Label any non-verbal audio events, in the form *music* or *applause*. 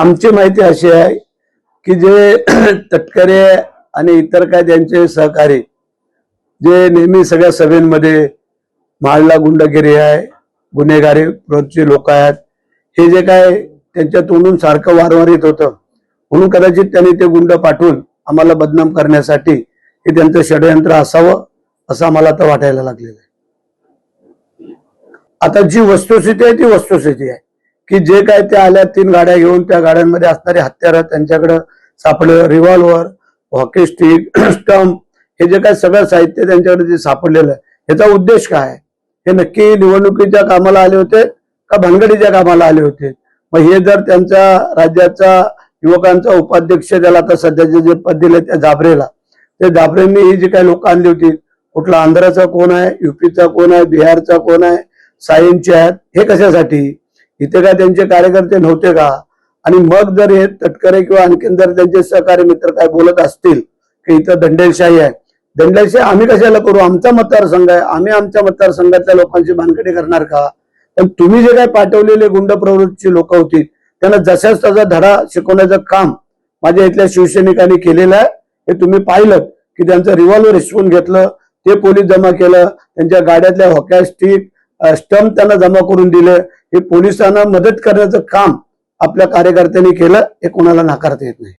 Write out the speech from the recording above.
आमची माहिती अशी आहे की जे *clears throat* तटकरे आणि इतर काय त्यांचे सहकारी जे नेहमी सगळ्या सभेमध्ये माळला गुंडगिरी आहे गुन्हेगारी प्रवृत्तीचे लोक आहेत हे जे काय त्यांच्या तोंडून सारखं वारंवार येत होतं म्हणून कदाचित त्यांनी ते गुंड पाठवून आम्हाला बदनाम करण्यासाठी हे त्यांचं षडयंत्र असावं असं आम्हाला आता वाटायला लागलेलं आहे. आता जी वस्तुस्थिती आहे ती वस्तुस्थिती आहे. की जे काय ते आल्या तीन गाड्या घेऊन त्या गाड्यांमध्ये असणारी हत्यारं त्यांच्याकडं सापडलं. रिव्हॉल्वर हॉकी स्टिक स्टंप हे जे काय सगळं साहित्य त्यांच्याकडे जे सापडलेलं आहे याचा उद्देश काय आहे? हे नक्की निवडणुकीच्या कामाला आले होते का भानगडीच्या कामाला आले होते? मग हे जर त्यांच्या राज्याचा युवकांचा उपाध्यक्ष त्याला आता सध्याचे जे पद दिले त्या जाबरेला ते जाबरेंनी ही जी काही लोक आणली होती कुठला आंध्राचा कोण आहे युपीचा कोण आहे बिहारचा कोण आहे सायन्सचे आहेत हे कशासाठी? इथे काय त्यांचे कार्यकर्ते नव्हते का? आणि मग जर हे तटकरे किंवा आणखीन जर त्यांचे सहकारी मित्र काय बोलत असतील की इथं दंडेलशाही आहे दंडेलशाही आम्ही कशाला करू? आमचा मतदारसंघ आहे. आम्ही आमच्या मतदारसंघातल्या लोकांची भानगडी करणार का? पण तुम्ही जे काय पाठवलेले गुंड प्रवृत्तीची लोक होती त्यांना जशाच तसा धडा शिकवण्याचं काम माझ्या इथल्या शिवसैनिकांनी केलेलं आहे. हे तुम्ही पाहिलं की त्यांचं रिव्हॉल्वर हिसवून घेतलं ते पोलीस जमा केलं त्यांच्या गाड्यातल्या हॉक्या स्टिक स्टंप त्यांना जमा करून दिले. हे पोलिसांना मदत करण्याचं काम आपल्या कार्यकर्त्यांनी केलं. हे कोणाला नाकारता येत नाही.